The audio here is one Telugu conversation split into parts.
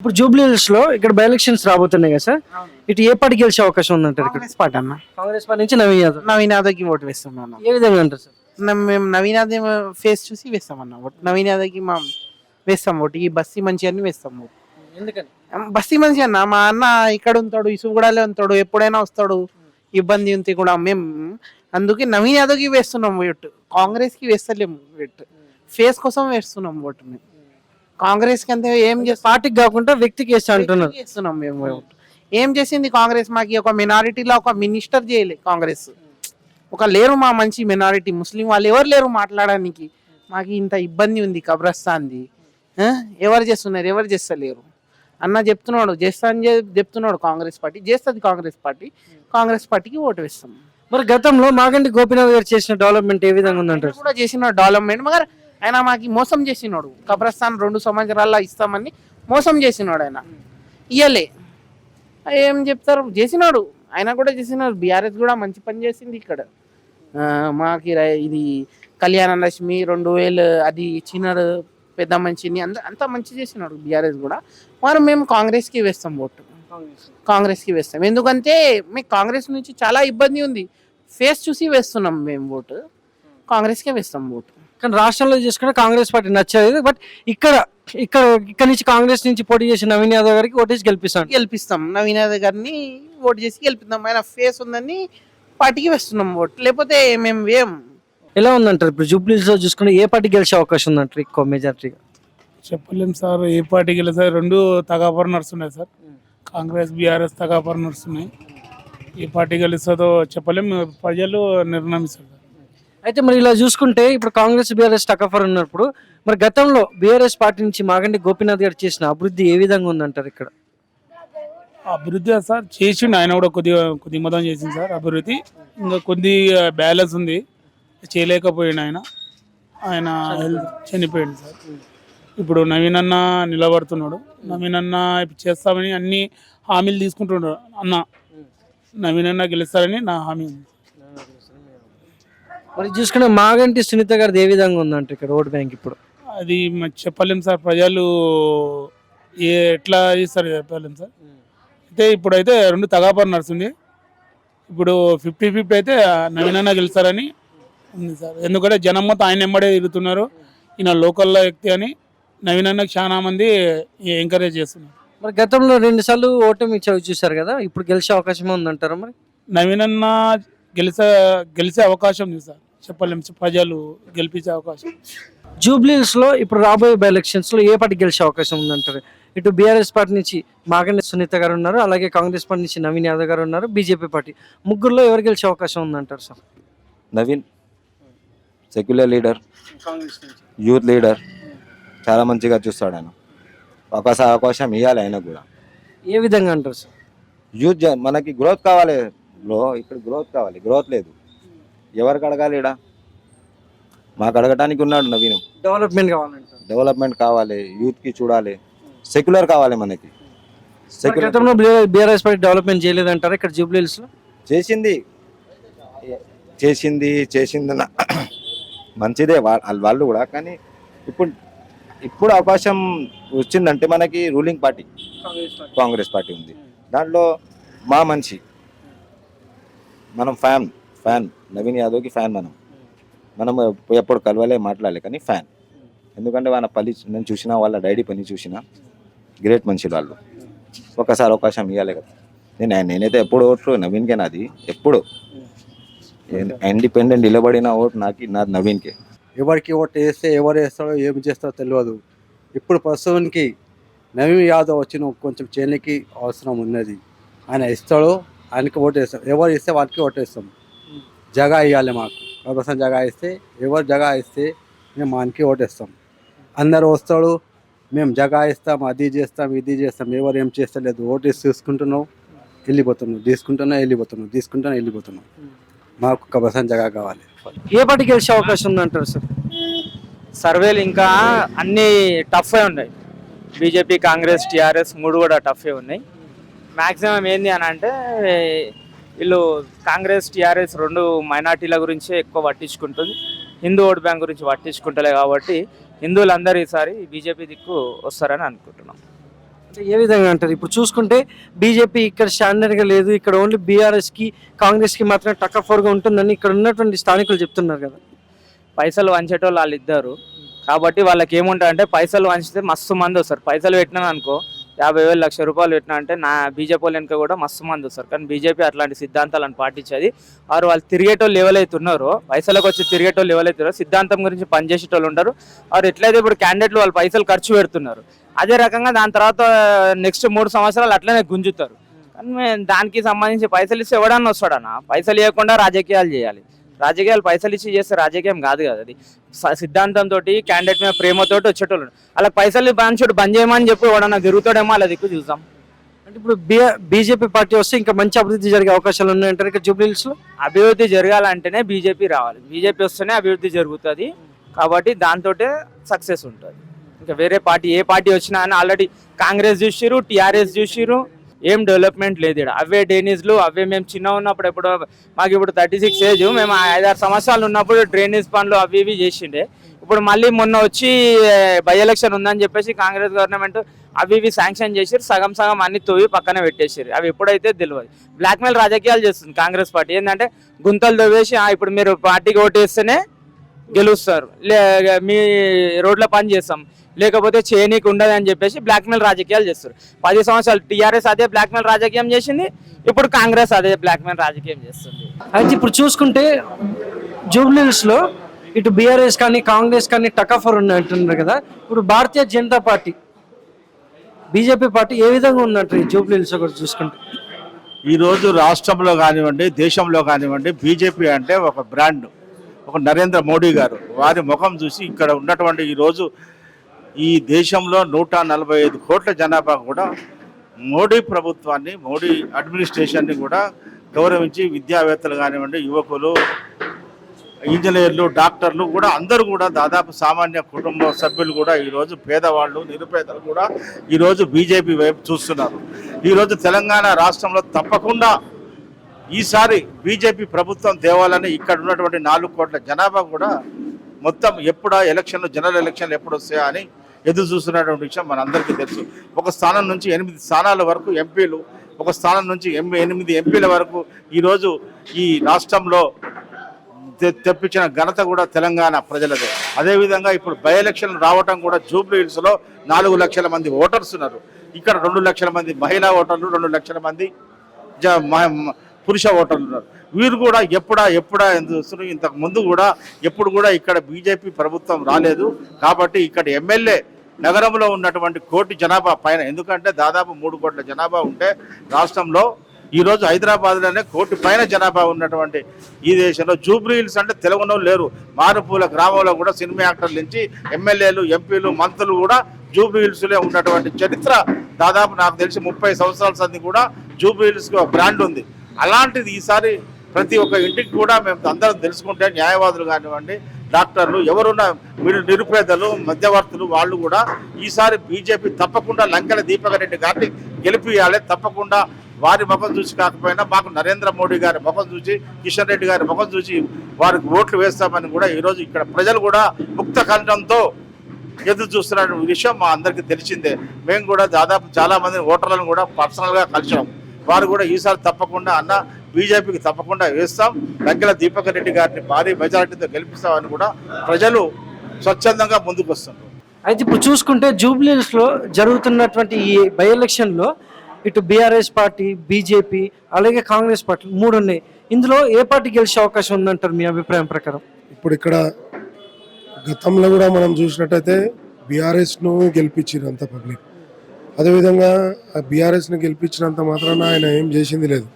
ఇప్పుడు జూబ్లీ హిల్స్లో ఇక్కడ బై ఎలక్షన్స్ రాబోతున్నాయి కదా సార్? ఇటు ఏ పార్టీ గెలిచే అవకాశం ఉందంటారు ఇక్కడ? కాంగ్రెస్ పార్టీ అన్న. కాంగ్రెస్ పార్టీ నుంచి నవీన్ యాదవ్. నవీన్ యాదవ్కి ఓటు వేస్తున్నాం ఏ విధంగా అంటారు సార్? న- మేము నవీన్ యాదవ్ ఫేస్ చూసి వేస్తామన్న ఓటు. నవీన్ యాదవ్కి మా వేస్తాం ఓటు. ఈ బస్తీ మంచి అని వేస్తాం ఓటు. ఎందుకని? బస్తీ మంచి అన్న. మా అన్న ఇక్కడ ఉంటాడు ఇసుగూడలో ఉంటాడు ఎప్పుడైనా వస్తాడు. ఇబ్బంది ఉంటే కూడా మేము అందుకే నవీన్ యాదవ్కి వేస్తున్నాం ఓటు. కాంగ్రెస్కి వేస్తలేము ఓటు. ఫేస్ కోసం వేస్తున్నాం ఓటు మేము. కాంగ్రెస్కి అంతే ఏం చేస్తాం పార్టీకి కాకుండా వ్యక్తికి వేస్తా అంటున్నారు. చేస్తున్నాం మేము. ఏం చేసింది కాంగ్రెస్ మాకి? ఒక మినారిటీలో ఒక మినిస్టర్ చేయలే కాంగ్రెస్. ఒక లేరు మా మంచి మినారిటీ ముస్లిం వాళ్ళు ఎవరు లేరు మాట్లాడడానికి? మాకు ఇంత ఇబ్బంది ఉంది కబ్రస్తాన్ది? ఎవరు చేస్తున్నారు? ఎవరు చేస్తలేరు? అన్న చెప్తున్నాడు చేస్తా అని చెప్- చెప్తున్నాడు కాంగ్రెస్ పార్టీ. చేస్తుంది కాంగ్రెస్ పార్టీ. కాంగ్రెస్ పార్టీకి ఓటు వేస్తాం. మరి గతంలో మాగంటి గోపీనాథ్ గారు చేసిన డెవలప్మెంట్ ఏ విధంగా ఉందంటారు? కూడా చేసిన డెవలప్మెంట్ మగర్ ఆయన మాకు మోసం చేసినాడు. కబ్రస్తాన్ రెండు సంవత్సరాల్లో ఇస్తామని మోసం చేసినాడు ఆయన. ఇయ్యలే. ఏం చెప్తారు? చేసినాడు. ఆయన కూడా చేసినాడు. బీఆర్ఎస్ కూడా మంచి పని చేసింది ఇక్కడ. మాకి రై- ఇది కళ్యాణ లక్ష్మి రెండు వేలు అది ఇచ్చినారు పెద్ద మంచిని అంత అంత మంచి చేసినాడు బీఆర్ఎస్ కూడా. మరి మేము కాంగ్రెస్కి వేస్తాం ఓటు. కాంగ్రెస్కి వేస్తాం. ఎందుకంటే మీకు కాంగ్రెస్ నుంచి చాలా ఇబ్బంది ఉంది. ఫేస్ చూసి వేస్తున్నాం మేము ఓటు. కాంగ్రెస్కే వేస్తాం ఓటు. కానీ రాష్ట్రంలో చూసుకుంటే కాంగ్రెస్ పార్టీ నచ్చలేదు. బట్ ఇక్కడ ఇక్కడ ఇక్కడ నుంచి కాంగ్రెస్ నుంచి పోటీ చేసిన నవీన్ యాదవ్ గారికి ఓటేసి గెలిపిస్తాను గెలిపిస్తాం. నవీన్ యాదవ్ గారిని ఓటు చేసి గెలిపిస్తాం ఆయన ఫేస్ ఉందని పార్టీకి వేస్తున్నాం ఓటు. లేకపోతే మేము వేయం. ఎలా ఉందంటారు? ఇప్పుడు జూబ్లీస్లో చూసుకుంటే ఏ పార్టీ గెలిచే అవకాశం ఉందంటారు ఎక్కువ మెజార్టీగా చెప్పలేం సార్. ఏ పార్టీకి వెళ్ళి సార్ రెండు తగాపర నడుస్తున్నాయి సార్. కాంగ్రెస్ బీఆర్ఎస్ తగాపర నడుస్తున్నాయి ఏ పార్టీ గెలుస్తుందో చెప్పలేం. ప్రజలు నిర్ణయిస్తారు అయితే మరి ఇలా చూసుకుంటే ఇప్పుడు కాంగ్రెస్ బీఆర్ఎస్ టకఫర్ ఉన్నప్పుడు మరి గతంలో బీఆర్ఎస్ పార్టీ నుంచి మాగంటి గోపీనాథ్ గారు చేసిన అభివృద్ధి ఏ విధంగా ఉందంటారు ఇక్కడ? అభివృద్ధి సార్? చేసిండు. ఆయన కూడా కొద్దిగా కొద్ది మతం చేసింది సార్ అభివృద్ధి. ఇంకా కొద్ది బ్యాలెన్స్ ఉంది. చేయలేకపోయాడు ఆయన. ఆయన చనిపోయాడు సార్. ఇప్పుడు నవీన్ అన్న నిలబడుతున్నాడు. నవీన్ అన్న ఇప్పుడు చేస్తామని అన్ని హామీలు తీసుకుంటున్నాడు అన్న. నవీన్ అన్న గెలుస్తారని నా హామీ ఉంది. మరి చూసుకుంటే మాగంటి సునీత గారిది ఏ విధంగా ఉందంటారు ఇక్కడ ఓట్ బ్యాంక్ ఇప్పుడు? అది మరి చెప్పలేం సార్ ప్రజలు ఏ ఎట్లా చేస్తారు చెప్పలేం సార్. అయితే ఇప్పుడైతే రెండు తగాపర్ నడుస్తుంది ఇప్పుడు ఫిఫ్టీ ఫిఫ్టీ అయితే నవీనన్న గెలుస్తారని ఉంది సార్. ఎందుకంటే జనం మొత్తం ఆయన ఎంబడే తిరుగుతున్నారు. ఈయన లోకల్లో వ్యక్తి అని నవీనన్నకు చాలా మంది ఎంకరేజ్ చేస్తున్నారు. మరి గతంలో రెండు సార్లు ఓటమి చవి చూశారు కదా ఇప్పుడు గెలిచే అవకాశం ఉందంటారా మరి? నవీనన్న గెలిచే గెలిచే అవకాశం ఉంది సార్. చెప్పలేం. ప్రజలు గెలిపించే అవకాశం. జూబ్లీస్లో ఇప్పుడు రాబోయే బై ఎలక్షన్స్లో ఏ పార్టీ గెలిచే అవకాశం ఉందంటారు? ఇటు బీఆర్ఎస్ పార్టీ నుంచి మాగంటి సునీత గారు ఉన్నారు అలాగే కాంగ్రెస్ పార్టీ నుంచి నవీన్ యాదవ్ గారు ఉన్నారు బీజేపీ పార్టీ. ముగ్గురులో ఎవరు గెలిచే అవకాశం ఉందంటారు sir? Naveen secular leader Congress నుంచి. యూత్ లీడర్ చాలా మంచిగా చూస్తాడు ఆయన. ఒకసారి అవకాశం ఇవ్వాలి ఆయన కూడా. ఏ విధంగా అంటారు సార్? యూత్ జ- మనకి గ్రోత్ కావాలి బ్రో ఇక్కడ గ్రోత్ కావాలి. గ్రోత్ లేదు. ఎవరికి అడగాలి ఇక్కడ మాకు అడగటానికి ఉన్నాడు నవీన్. డెవలప్మెంట్ కావాలంటారు డెవలప్మెంట్ కావాలి యూత్కి చూడాలి. సెక్యులర్ కావాలి మనకి. మరి సెక్యులర్ గతంలో బీఆర్ఎస్ పార్టీ డెవలప్మెంట్ చేయలేదంటారా ఇక్కడ చేసింది. చేసింది చేసింది మంచిదే వా- వాళ్ళు కూడా కానీ ఇప్పుడు ఇప్పుడు అవకాశం వచ్చిందంటే మనకి రూలింగ్ పార్టీ కాంగ్రెస్ పార్టీ ఉంది. దాంట్లో మా మనిషి. మనం ఫ్యాన్ ఫ్యాన్. నవీన్ యాదవ్కి ఫ్యాన్ మనం. మనం ఎప్పుడు కలవలే మాట్లాడలే కానీ ఫ్యాన్. ఎందుకంటే వాళ్ళ పని నేను చూసిన వాళ్ళ డైడీ పని చూసిన గ్రేట్ మనుషులు వాళ్ళు. ఒకసారి అవకాశం ఇవ్వాలి కదా. నేను నేనైతే ఎప్పుడు ఓట్లు నవీన్కే నాది. ఎప్పుడు. ఇండిపెండెంట్ నిలబడిన ఓటు నాకు నాది నవీన్కే. ఎవరికి ఓటు వేస్తే ఎవరు వేస్తాడో ఏం చేస్తాడో తెలియదు. ఇప్పుడు ప్రస్తుతానికి నవీన్ యాదవ్ వచ్చిన కొంచెం చేయడానికి అవసరం ఉన్నది. ఆయన ఇస్తాడో ఆయనకి ఓటు వేస్తాం. ఎవరు ఇస్తే వాళ్ళకి ఓటు వేస్తాం. జగా ఇవ్వాలి మాకు. ప్రభుత్వం జగా ఇస్తే ఎవరు జగా ఇస్తే మేము ఆయనకి ఓటు వేస్తాం అందరు వస్తాడు మేము జగా ఇస్తాం అది చేస్తాం ఇది చేస్తాం ఎవరు ఏం చేస్తలేదు ఓటు వేసి తీసుకుంటున్నాం వెళ్ళిపోతున్నాం. తీసుకుంటున్నాం వెళ్ళిపోతున్నాం తీసుకుంటున్నాం వెళ్ళిపోతున్నాం. మాకు ప్రభుత్వం జగా కావాలి. ఏ పార్టీ గెలిచే అవకాశం ఉందంటారు సార్? సర్వేలు ఇంకా అన్ని టఫే ఉన్నాయి. బీజేపీ కాంగ్రెస్ టీఆర్ఎస్ మూడు కూడా టఫే ఉన్నాయి. మ్యాక్సిమం ఏంది అని అంటే వీళ్ళు కాంగ్రెస్ టీఆర్ఎస్ రెండు మైనార్టీల గురించే ఎక్కువ పట్టించుకుంటుంది. హిందూ ఓట్ బ్యాంక్ గురించి పట్టించుకుంటలే కాబట్టి హిందువులందరూ ఈసారి బీజేపీ దిక్కు వస్తారని అనుకుంటున్నాం. అంటే ఏ విధంగా అంటారు? ఇప్పుడు చూసుకుంటే బీజేపీ ఇక్కడ స్టాండర్డ్గా లేదు. ఇక్కడ ఓన్లీ బీఆర్ఎస్కి కాంగ్రెస్కి మాత్రమే టక్గా ఉంటుందని ఇక్కడ ఉన్నటువంటి స్థానికులు చెప్తున్నారు కదా. పైసలు వంచేటోళ్ళు వాళ్ళు ఇద్దరు. కాబట్టి వాళ్ళకి ఏముంటుంది అంటే పైసలు వంచితే మస్తు మంది వస్తారు. పైసలు పెట్టినాను అనుకో యాభై వేలు లక్ష రూపాయలు పెట్టినా అంటే నా బీజేపీ వాళ్ళు వెనుక కూడా మస్తు మంది వస్తారు. కానీ బీజేపీ అట్లాంటి సిద్ధాంతాలను పాటించేది. వారు వాళ్ళు తిరిగేటోళ్ళు ఎవరైతే ఉన్నారో పైసలకు వచ్చి తిరిగేటోళ్ళు ఎవరైతే సిద్ధాంతం గురించి పనిచేసేటోళ్ళు ఉంటారు వారు ఎట్లయితే ఇప్పుడు క్యాండిడేట్లు వాళ్ళు పైసలు ఖర్చు పెడుతున్నారు. అదే రకంగా దాని తర్వాత నెక్స్ట్ మూడు సంవత్సరాలు అట్లనే గుంజుతారు. కానీ దానికి సంబంధించి పైసలు ఇస్తే ఎవడన్నా వస్తాడన్నా? పైసలు ఇవ్వకుండా రాజకీయాలు చేయాలి. రాజకీయాలు పైసలు ఇచ్చి చేస్తే రాజకీయం కాదు కదా అది. సిద్ధాంతంతో క్యాండిడేట్ మీద ప్రేమతోటి వచ్చేటోళ్ళు. అలా పైసలు బంచుడు బంద్ చేయమని చెప్పి ఎవడన్నా తిరుగుతాడేమో అలా దిక్కు చూద్దాం. అంటే ఇప్పుడు బీజేపీ పార్టీ వస్తే ఇంకా మంచి అభివృద్ధి జరిగే అవకాశాలు ఉన్నాయంటారు ఇక్కడ జూబ్లీహిల్స్లో అభివృద్ధి జరగాలంటేనే బీజేపీ రావాలి. బీజేపీ వస్తేనే అభివృద్ధి జరుగుతుంది. కాబట్టి దాంతో సక్సెస్ ఉంటుంది. ఇంకా వేరే పార్టీ ఏ పార్టీ వచ్చినా అని ఆల్రెడీ కాంగ్రెస్ చూసిరు టీఆర్ఎస్ చూసిరు ఏం డెవలప్మెంట్ లేదు ఈడ. అవే డ్రైనేజ్లు అవే మేము చిన్న ఉన్నప్పుడు ఎప్పుడు మాకు ఇప్పుడు థర్టీ సిక్స్ ఏజ్ మేము ఐదారు సంవత్సరాలు ఉన్నప్పుడు డ్రైనేజ్ పనులు అవి ఇవి చేసిండే. ఇప్పుడు మళ్ళీ మొన్న వచ్చి బై ఎలక్షన్ ఉందని చెప్పేసి కాంగ్రెస్ గవర్నమెంట్ అవి ఇవి శాంక్షన్ చేసిరు సగం సగం అన్ని తోవి పక్కన పెట్టేసారు అవి ఎప్పుడైతే తెలియదు బ్లాక్మెయిల్ రాజకీయాలు చేస్తుంది కాంగ్రెస్ పార్టీ. ఏంటంటే గుంతలు తవ్వేసి ఇప్పుడు మీరు పార్టీకి ఓటేస్తేనే గెలుస్తారు. లే మీ రోడ్ల పని చేస్తాం. లేకపోతే చేయనీకి ఉండదు అని చెప్పేసి బ్లాక్మెయిల్ రాజకీయాలు చేస్తారు. పది సంవత్సరాలు టీఆర్ఎస్ అదే బ్లాక్మెయిల్ రాజకీయం చేసింది ఇప్పుడు కాంగ్రెస్ అదే బ్లాక్మెయిల్ రాజకీయం చేస్తుంది. అయితే ఇప్పుడు చూసుకుంటే జూబ్లీహిల్స్లో ఇటు బీఆర్ఎస్ కానీ కాంగ్రెస్ కానీ టకఫర్ ఉన్నాయి అంటున్నారు కదా. ఇప్పుడు Bharatiya Janata party BJP party ఏ విధంగా ఉందంటారు ఈ జూబ్లీహిల్స్ ఒకటి చూసుకుంటే? ఈ రోజు రాష్ట్రంలో కానివ్వండి దేశంలో కానివ్వండి బీజేపీ అంటే ఒక బ్రాండ్. ఒక నరేంద్ర మోడీ గారు వారి ముఖం చూసి ఇక్కడ ఉన్నటువంటి ఈరోజు ఈ దేశంలో నూట నలభై ఐదు కోట్ల జనాభా కూడా మోడీ ప్రభుత్వాన్ని మోడీ అడ్మినిస్ట్రేషన్ని కూడా గౌరవించి విద్యావేత్తలు కానివ్వండి యువకులు ఇంజనీర్లు డాక్టర్లు కూడా అందరూ కూడా దాదాపు సామాన్య కుటుంబ సభ్యులు కూడా ఈరోజు పేదవాళ్ళు నిరుపేదలు కూడా ఈరోజు బీజేపీ వైపు చూస్తున్నారు. ఈరోజు తెలంగాణ రాష్ట్రంలో తప్పకుండా ఈసారి బీజేపీ ప్రభుత్వం తేవాలని ఇక్కడ ఉన్నటువంటి నాలుగు కోట్ల జనాభా కూడా మొత్తం ఎప్పుడా ఎలక్షన్లు జనరల్ ఎలక్షన్లు ఎప్పుడు వస్తాయా అని ఎదురు చూస్తున్నటువంటి విషయం మనందరికీ తెలుసు. ఒక స్థానం నుంచి ఎనిమిది స్థానాల వరకు ఎంపీలు ఒక స్థానం నుంచి ఎం ఎనిమిది ఎంపీల వరకు ఈరోజు ఈ రాష్ట్రంలో తెప్పించిన ఘనత కూడా తెలంగాణ ప్రజలదే. అదేవిధంగా ఇప్పుడు బై ఎలక్షన్లు రావటం కూడా జూబ్లీ హిల్స్లో నాలుగు లక్షల మంది ఓటర్స్ ఉన్నారు. ఇక్కడ రెండు లక్షల మంది మహిళా ఓటర్లు రెండు లక్షల మంది జ- మ- పురుష ఓటర్లు ఉన్నారు. వీరు కూడా ఎప్పుడా ఎప్పుడా ఎందుకు చూస్తున్నారు ఇంతకు ముందు కూడా ఎప్పుడు కూడా ఇక్కడ బీజేపీ ప్రభుత్వం రాలేదు. కాబట్టి ఇక్కడ ఎమ్మెల్యే నగరంలో ఉన్నటువంటి కోటి జనాభా పైన ఎందుకంటే దాదాపు మూడు కోట్ల జనాభా ఉంటే రాష్ట్రంలో ఈరోజు హైదరాబాద్లోనే కోటి పైన జనాభా ఉన్నటువంటి ఈ దేశంలో జూబ్లీ హిల్స్ అంటే తెలుగునో లేరు. మారుపూల గ్రామంలో కూడా సినిమా యాక్టర్ల నుంచి ఎమ్మెల్యేలు ఎంపీలు మంత్రులు కూడా జూబ్లీ హిల్స్లో ఉన్నటువంటి చరిత్ర దాదాపు నాకు తెలిసి ముప్పై సంవత్సరాల సంది కూడా జూబ్లీ హిల్స్కి ఒక బ్రాండ్ ఉంది. అలాంటిది ఈసారి ప్రతి ఒక్క ఇంటికి కూడా మేము అందరం తెలుసుకుంటే న్యాయవాదులు కానివ్వండి డాక్టర్లు ఎవరున్న మీరు నిరుపేదలు మధ్యవర్తులు వాళ్ళు కూడా ఈసారి బీజేపీ తప్పకుండా లంకల దీపక రెడ్డి గారిని గెలిపియాలి తప్పకుండా వారి ముఖం చూసి కాకపోయినా మాకు నరేంద్ర మోడీ గారి ముఖం చూసి కిషన్ రెడ్డి గారి ముఖం చూసి వారికి ఓట్లు వేస్తామని కూడా ఈరోజు ఇక్కడ ప్రజలు కూడా ముక్త కంఠంతో ఎదురు చూస్తున్న విషయం మా అందరికీ తెలిసిందే. మేము కూడా దాదాపు చాలా మంది ఓటర్లను కూడా పర్సనల్గా కలిసాం వారు కూడా ఈసారి తప్పకుండా అన్న బీజేపీకి తప్పకుండా వేస్తాం. లంకెల దీపక్ రెడ్డి గారిని భారీ మెజారిటీతో గెలిపిస్తామని కూడా ప్రజలు స్వచ్ఛందంగా ముందుకు వస్తున్నారు. అయితే ఇప్పుడు చూసుకుంటే జూబ్లీహిల్స్లో జరుగుతున్నటువంటి ఈ బై ఎలక్షన్లో ఇటు బీఆర్ఎస్ పార్టీ బీజేపీ అలాగే కాంగ్రెస్ పార్టీ మూడు ఉన్నాయి. ఇందులో ఏ పార్టీ గెలిచే అవకాశం ఉందంటారు మీ అభిప్రాయం ప్రకారం? ఇప్పుడు ఇక్కడ గతంలో కూడా మనం చూసినట్టయితే బీఆర్ఎస్ను గెలిపించారు అంత పబ్లిక్. అదేవిధంగా బీఆర్ఎస్ని గెలిపించినంత మాత్రాన ఆయన ఏం చేసింది లేదు.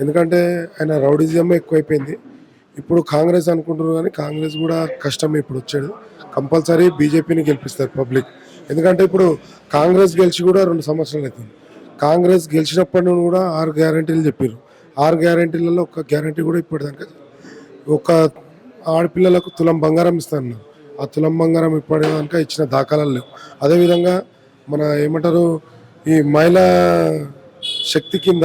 ఎందుకంటే ఆయన రౌడిజం ఎక్కువైపోయింది. ఇప్పుడు కాంగ్రెస్ అనుకుంటున్నారు కానీ కాంగ్రెస్ కూడా కష్టం ఇప్పుడు వచ్చాడు. కంపల్సరీ బీజేపీని గెలిపిస్తారు పబ్లిక్. ఎందుకంటే ఇప్పుడు కాంగ్రెస్ గెలిచి కూడా రెండు సంవత్సరాలు అవుతుంది. కాంగ్రెస్ గెలిచినప్పటి నుండి కూడా ఆరు గ్యారంటీలు చెప్పారు ఆరు గ్యారంటీలలో ఒక గ్యారంటీ కూడా ఇప్పటిదాకా ఒక ఆడపిల్లలకు తులం బంగారం ఇస్తాను ఆ తులం బంగారం ఇప్పటిదాకా ఇచ్చిన దాఖలాలు లేవు. అదేవిధంగా మన ఏమంటారు ఈ మహిళా శక్తి కింద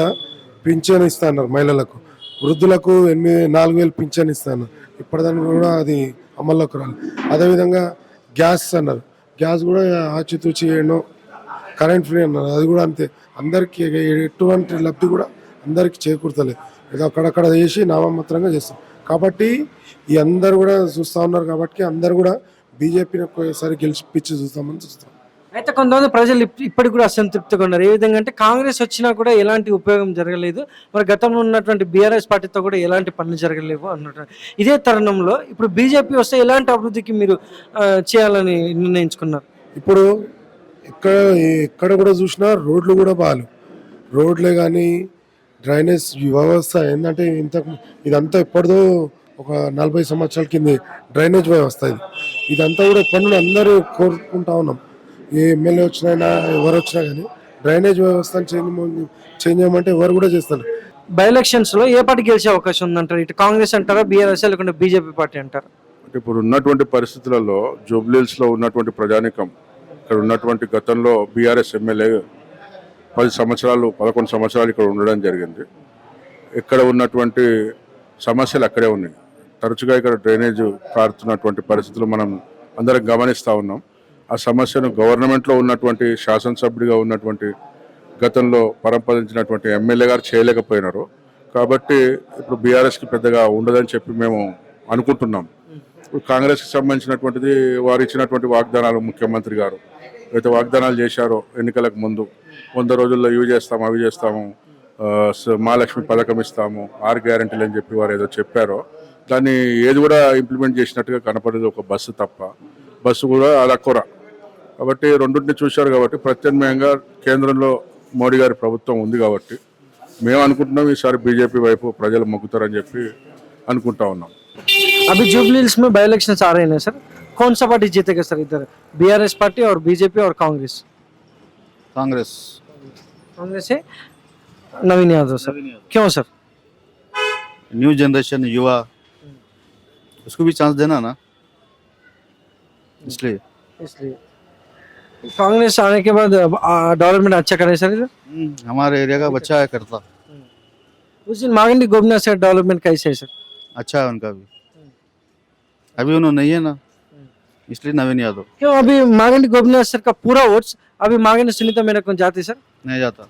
పింఛన్ ఇస్తా అన్నారు మహిళలకు. వృద్ధులకు ఎనిమిది నాలుగు వేలు పింఛన్ ఇస్తాను ఇప్పటిదానికి కూడా అది అమల్లోకి రాలి. అదేవిధంగా గ్యాస్ అన్నారు. గ్యాస్ కూడా ఆచితూచి ఎన్నో కరెంట్ ఫ్రీ అన్నారు. అది కూడా అంతే. అందరికీ ఎటువంటి లబ్ధి కూడా అందరికీ చేకూర్తలేదు ఏదో అక్కడక్కడ చేసి నామమాత్రంగా చేస్తాం. కాబట్టి ఈ అందరు కూడా చూస్తూ ఉన్నారు కాబట్టి అందరు కూడా బీజేపీని ఒక్కసారి గెలిచిపించి చూస్తామని చూస్తాం. అయితే కొంతమంది ప్రజలు ఇప్పటికి కూడా అసంతృప్తిగా ఉన్నారు. ఏ విధంగా అంటే కాంగ్రెస్ వచ్చినా కూడా ఎలాంటి ఉపయోగం జరగలేదు. మరి గతంలో ఉన్నటువంటి బీఆర్ఎస్ పార్టీతో కూడా ఎలాంటి పనులు జరగలేవు అన్నట్టు ఇదే తరుణంలో ఇప్పుడు బీజేపీ వస్తే ఎలాంటి అభివృద్ధికి మీరు చేయాలని నిర్ణయించుకున్నారు? ఇప్పుడు ఎక్కడ ఎక్కడ కూడా చూసినా రోడ్లు కూడా బాగాలేవు రోడ్లే కానీ డ్రైనేజ్ వ్యవస్థ ఏంటంటే ఇంత ఇదంతా ఎప్పటిదో ఒక నలభై సంవత్సరాల కింద డ్రైనేజ్ వ్యవస్థ ఇది. ఇదంతా కూడా పనులు నుండి అందరూ కోరుకుంటా ఉన్నాం. ఏ ఎమ్మెల్యే వచ్చినా ఎవరు వచ్చినా కానీ డ్రైనేజ్ వ్యవస్థను చేంజ్ చేంజ్ చేయమంటే ఎవరు కూడా చేస్తారు. బై ఎలక్షన్స్లో ఏ పార్టీ గెలిచే అవకాశం ఉందంటారు? ఇటు కాంగ్రెస్ అంటారా బీఆర్ఎస్ లేకుంటే బీజేపీ పార్టీ అంటారా? అంటే ఇప్పుడు ఉన్నటువంటి పరిస్థితులలో జూబ్లీహిల్స్లో ఉన్నటువంటి ప్రజానికం ఇక్కడ ఉన్నటువంటి గతంలో బీఆర్ఎస్ ఎమ్మెల్యే పది సంవత్సరాలు పదకొండు సంవత్సరాలు ఇక్కడ ఉండడం జరిగింది. ఇక్కడ ఉన్నటువంటి సమస్యలు అక్కడే ఉన్నాయి. తరచుగా ఇక్కడ డ్రైనేజ్ కారుతున్నటువంటి పరిస్థితులు మనం అందరం గమనిస్తూ ఉన్నాం. ఆ సమస్యను గవర్నమెంట్లో ఉన్నటువంటి శాసనసభ్యుడిగా ఉన్నటువంటి గతంలో పరంపరించినటువంటి ఎమ్మెల్యే గారు చేయలేకపోయినారు. కాబట్టి ఇప్పుడు బీఆర్ఎస్కి పెద్దగా ఉండదని చెప్పి మేము అనుకుంటున్నాం. ఇప్పుడు కాంగ్రెస్కి సంబంధించినటువంటిది వారు ఇచ్చినటువంటి వాగ్దానాలు ముఖ్యమంత్రి గారు అయితే వాగ్దానాలు చేశారో ఎన్నికలకు ముందు వంద రోజుల్లో ఇవి చేస్తాము అవి చేస్తాము మహాలక్ష్మి పథకం ఇస్తాము ఆరు గ్యారంటీలు అని చెప్పి వారు ఏదో చెప్పారో దాన్ని ఏది కూడా ఇంప్లిమెంట్ చేసినట్టుగా కనపడేది ఒక బస్సు తప్ప. బస్సు కూడా అలా కూర. కాబట్టి రెండింటిని చూశారు కాబట్టి ప్రత్యామ్నాయంగా కేంద్రంలో మోడీ గారి ప్రభుత్వం ఉంది కాబట్టి మేము అనుకుంటున్నాం ఈసారి బీజేపీ వైపు ప్రజలు మొగ్గుతారని చెప్పి అనుకుంటా ఉన్నాం अभी जुबली हिल्स में बाई इलेक्शन आ रहे हैं सर कौन सा पार्टी जीतेगा सर इधर बीआरएस पार्टी और बीजेपी और कांग्रेस కాంగ్రెస్ कांग्रेस है नवीन यादव सर क्यों सर न्यू जनरेशन युवा उसको भी चांस देना ना इसलिए इसलिए कांग्रेस आने के बाद डेवलपमेंट अच्छा करे सर? इधर हमारे एरिया का बच्चा है करता। उस दिन मागंडी गोबना सर डेवलपमेंट कैसे है सर? अच्छा है उनका भी। अभी उन्होंने नहीं है ना इसलिए नवीन यादव। क्यों अभी मागंडी गोपनाथ सर का पूरा वोट्स अभी मागंडी सुनीता मेरा कौन जाती सर? नहीं जाता।